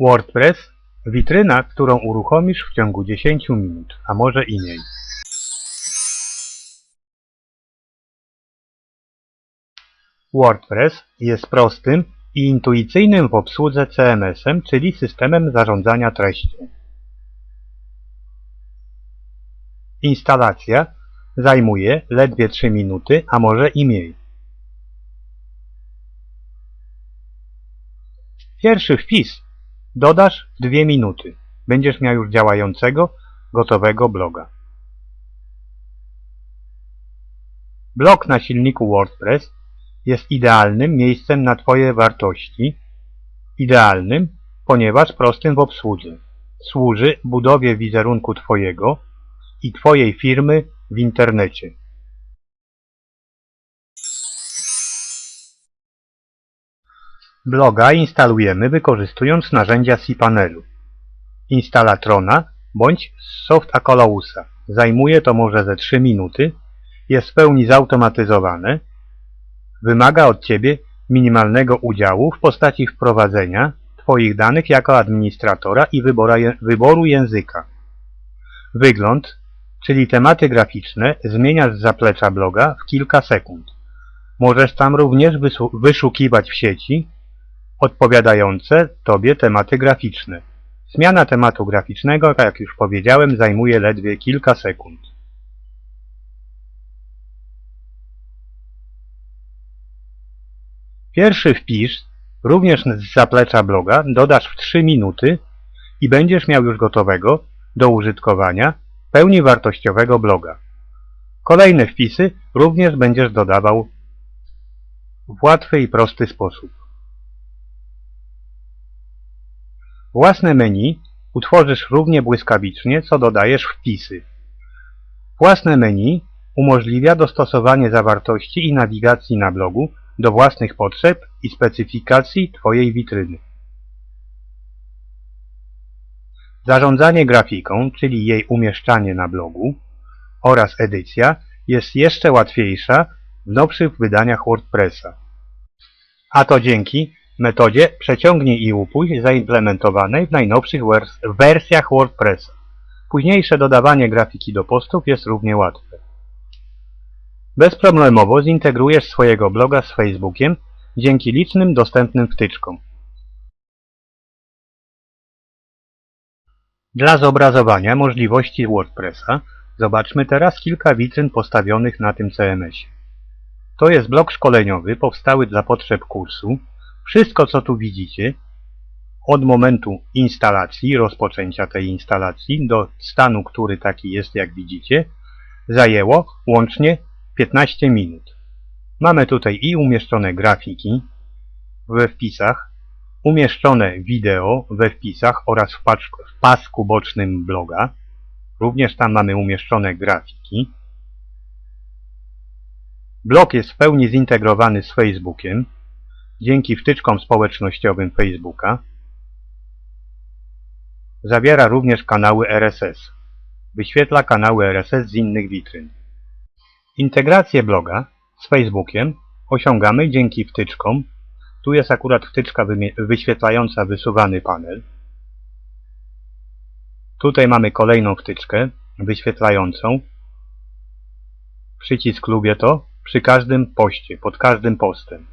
WordPress witryna, którą uruchomisz w ciągu 10 minut, a może i mniej. WordPress jest prostym i intuicyjnym w obsłudze CMS-em, czyli systemem zarządzania treścią. Instalacja zajmuje ledwie 3 minuty, a może i mniej. Pierwszy wpis dodasz 2 minuty. Będziesz miał już działającego, gotowego bloga. Blog na silniku WordPress jest idealnym miejscem na Twoje wartości. Idealnym, ponieważ prostym w obsłudze. Służy budowie wizerunku Twojego i Twojej firmy w internecie. Bloga instalujemy wykorzystując narzędzia cPanelu, Instalatrona bądź Soft Acolousa. Zajmuje to może ze 3 minuty, jest w pełni zautomatyzowane, wymaga od Ciebie minimalnego udziału w postaci wprowadzenia Twoich danych jako administratora i wyboru języka. Wygląd, czyli tematy graficzne, zmieniasz z zaplecza bloga w kilka sekund. Możesz tam również wyszukiwać w sieci odpowiadające Tobie tematy graficzne. Zmiana tematu graficznego, tak jak już powiedziałem, zajmuje ledwie kilka sekund. Pierwszy wpis, również z zaplecza bloga, dodasz w 3 minuty i będziesz miał już gotowego do użytkowania pełni wartościowego bloga. Kolejne wpisy również będziesz dodawał w łatwy i prosty sposób. Własne menu utworzysz równie błyskawicznie, co dodajesz wpisy. Własne menu umożliwia dostosowanie zawartości i nawigacji na blogu do własnych potrzeb i specyfikacji Twojej witryny. Zarządzanie grafiką, czyli jej umieszczanie na blogu oraz edycja jest jeszcze łatwiejsza w nowszych wydaniach WordPressa. A to dzięki metodzie przeciągnij i upuść zaimplementowanej w najnowszych wers wersjach WordPressa. Późniejsze dodawanie grafiki do postów jest równie łatwe. Bezproblemowo zintegrujesz swojego bloga z Facebookiem dzięki licznym dostępnym wtyczkom. Dla zobrazowania możliwości WordPressa zobaczmy teraz kilka witryn postawionych na tym CMS-ie. To jest blog szkoleniowy powstały dla potrzeb kursu. Wszystko co tu widzicie od momentu instalacji, rozpoczęcia tej instalacji do stanu, który taki jest jak widzicie, zajęło łącznie 15 minut. Mamy tutaj i umieszczone grafiki we wpisach, umieszczone wideo we wpisach oraz w, w pasku bocznym bloga. Również tam mamy umieszczone grafiki. Blog jest w pełni zintegrowany z Facebookiem dzięki wtyczkom społecznościowym Facebooka. Zawiera również kanały RSS. Wyświetla kanały RSS z innych witryn. Integrację bloga z Facebookiem osiągamy dzięki wtyczkom. Tu jest akurat wtyczka wyświetlająca wysuwany panel. Tutaj mamy kolejną wtyczkę wyświetlającą. Przycisk lubię to przy każdym poście, pod każdym postem.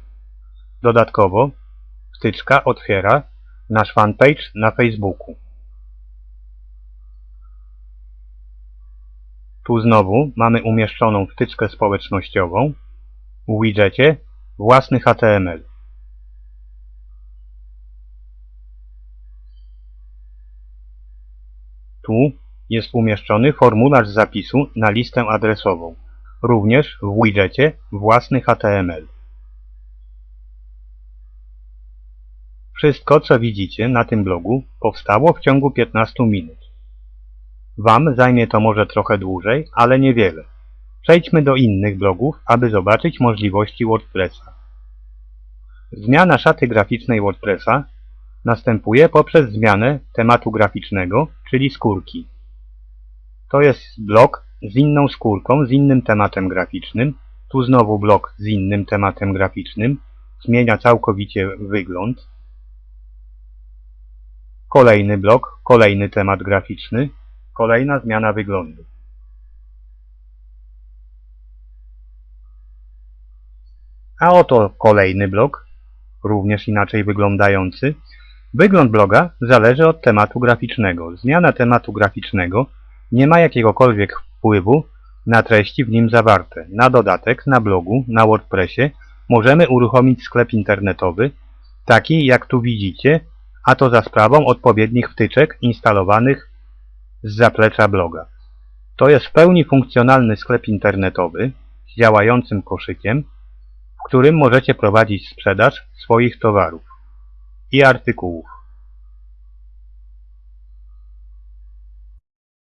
Dodatkowo wtyczka otwiera nasz fanpage na Facebooku. Tu znowu mamy umieszczoną wtyczkę społecznościową w widgetie własny HTML. Tu jest umieszczony formularz zapisu na listę adresową, również w widgetie własny HTML. Wszystko, co widzicie na tym blogu, powstało w ciągu 15 minut. Wam zajmie to może trochę dłużej, ale niewiele. Przejdźmy do innych blogów, aby zobaczyć możliwości WordPressa. Zmiana szaty graficznej WordPressa następuje poprzez zmianę tematu graficznego, czyli skórki. To jest blog z inną skórką, z innym tematem graficznym. Tu znowu blog z innym tematem graficznym. Zmienia całkowicie wygląd. Kolejny blok, kolejny temat graficzny, kolejna zmiana wyglądu. A oto kolejny blok, również inaczej wyglądający. Wygląd bloga zależy od tematu graficznego. Zmiana tematu graficznego nie ma jakiegokolwiek wpływu na treści w nim zawarte. Na dodatek, na blogu, na WordPressie możemy uruchomić sklep internetowy, taki jak tu widzicie, a to za sprawą odpowiednich wtyczek instalowanych z zaplecza bloga. To jest w pełni funkcjonalny sklep internetowy z działającym koszykiem, w którym możecie prowadzić sprzedaż swoich towarów i artykułów.